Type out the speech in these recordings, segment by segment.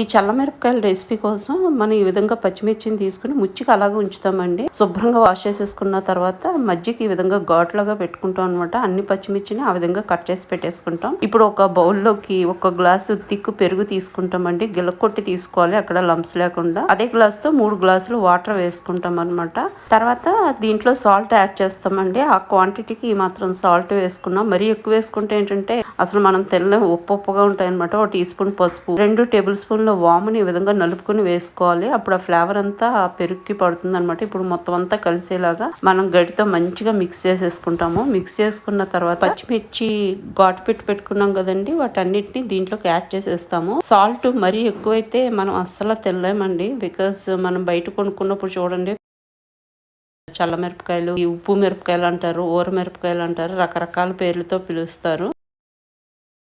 ఈ చల్లమిరపకాయల రెసిపీ కోసం మనం ఈ విధంగా పచ్చిమిర్చిని తీసుకుని ముచ్చికి అలాగే ఉంచుతామండి. శుభ్రంగా వాష్ చేసేసుకున్న తర్వాత మజ్జికి ఈ విధంగా ఘాట్లాగా పెట్టుకుంటాం అనమాట అన్ని పచ్చిమిర్చిని ఆ విధంగా కట్ చేసి పెట్టేసుకుంటాం. ఇప్పుడు ఒక బౌల్లోకి ఒక గ్లాసు తిక్కు పెరుగు తీసుకుంటామండి. గిలకొట్టి తీసుకోవాలి అక్కడ లంప్స్ లేకుండా. అదే గ్లాస్తో మూడు గ్లాసులు వాటర్ వేసుకుంటాం అనమాట తర్వాత దీంట్లో సాల్ట్ యాడ్ చేస్తామండి. ఆ క్వాంటిటీకి ఈ మాత్రం సాల్ట్ వేసుకున్నాం. మరీ ఎక్కువ వేసుకుంటే ఏంటంటే అసలు మనం తెల్ల ఉప్పు ఉప్పుగా ఉంటాయి అనమాట ఒక టీ స్పూన్ పసుపు రెండు టేబుల్ స్పూన్ స్పూన్లో వాముని ఈ విధంగా నలుపుకొని వేసుకోవాలి. అప్పుడు ఆ ఫ్లేవర్ అంతా పెరుక్కి పడుతుంది అనమాట ఇప్పుడు మొత్తం అంతా కలిసేలాగా మనం గడితో మంచిగా మిక్స్ చేసేసుకుంటాము. మిక్స్ చేసుకున్న తర్వాత పచ్చిమిర్చి ఘాటు పెట్టి పెట్టుకున్నాం కదండి. వాటన్నిటిని దీంట్లోకి యాడ్ చేసేస్తాము. సాల్ట్ మరీ ఎక్కువైతే మనం అస్సలు తెల్లేమండి. బికాస్ మనం బయట కొనుక్కున్నప్పుడు చూడండి చల్ల మిరపకాయలు ఉప్పు మిరపకాయలు అంటారు ఊర మిరపకాయలు అంటారు రకరకాల పేర్లతో పిలుస్తారు.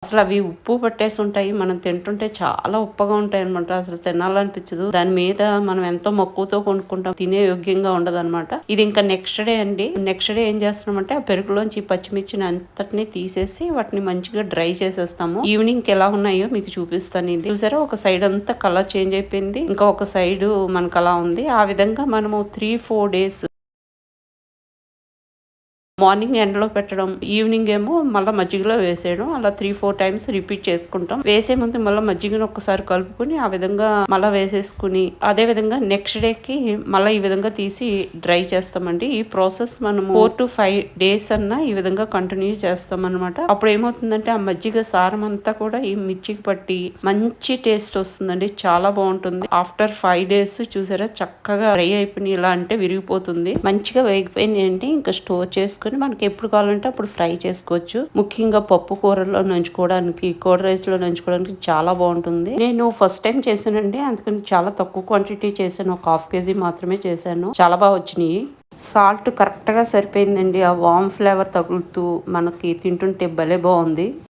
అసలు అవి ఉప్పు పట్టేసి ఉంటాయి మనం తింటుంటే చాలా ఉప్పగా ఉంటాయి అనమాట అసలు తినాలనిపించదు. దాని మీద మనం ఎంతో మక్కువతో కొనుక్కుంటాం. తినే యోగ్యంగా ఉండదు అనమాట ఇది ఇంకా నెక్స్ట్ డే అండి. నెక్స్ట్ డే ఏం చేస్తున్నామంటే ఆ పెరుగులోంచి పచ్చిమిర్చిని అంతటిని తీసేసి వాటిని మంచిగా డ్రై చేసేస్తాము. ఈవినింగ్ ఎలా ఉన్నాయో మీకు చూపిస్తాను ఇది. చూసారా? ఒక సైడ్ అంతా కలర్ చేంజ్ అయిపోయింది. ఇంకా ఒక సైడ్ మనకు అలా ఉంది. ఆ విధంగా మనము త్రీ ఫోర్ డేస్ మార్నింగ్ ఎండలో పెట్టడం ఈవినింగ్ ఏమో మళ్ళీ మజ్జిగలో వేసేయడం అలా త్రీ ఫోర్ టైమ్స్ రిపీట్ చేసుకుంటాం. వేసే ముందు మళ్ళీ మజ్జిగను ఒక్కసారి కలుపుకుని ఆ విధంగా మళ్ళీ వేసేసుకుని అదే విధంగా నెక్స్ట్ డేకి మళ్ళీ ఈ విధంగా తీసి డ్రై చేస్తామండి. ఈ ప్రాసెస్ మనం ఫోర్ టు ఫైవ్ డేస్ అన్నా ఈ విధంగా కంటిన్యూ చేస్తాం అనమాట అప్పుడు ఏమవుతుందంటే ఆ మజ్జిగ సారం అంతా కూడా ఈ మిర్చికి పట్టి మంచి టేస్ట్ వస్తుందండి. చాలా బాగుంటుంది. ఆఫ్టర్ ఫైవ్ డేస్ చూసారా చక్కగా డ్రై అయిపోయినాయి. ఇలా అంటే విరిగిపోతుంది. మంచిగా వేగిపోయినాయండి ఇంకా స్టోర్ చేసుకుని చేసుకుని మనకి ఎప్పుడు కావాలంటే అప్పుడు ఫ్రై చేసుకోవచ్చు. ముఖ్యంగా పప్పు కూరలో నంచుకోవడానికి కోడ్ రైస్లో నంచుకోవడానికి చాలా బాగుంటుంది. నేను ఫస్ట్ టైం చేశానండి. అందుకని చాలా తక్కువ క్వాంటిటీ చేశాను. ఒక హాఫ్ కేజీ మాత్రమే చేశాను. చాలా బాగా వచ్చినాయి. సాల్ట్ కరెక్ట్గా సరిపోయిందండి. ఆ వామ్ ఫ్లేవర్ తగులుతూ మనకి తింటుంటే భలే బాగుంది.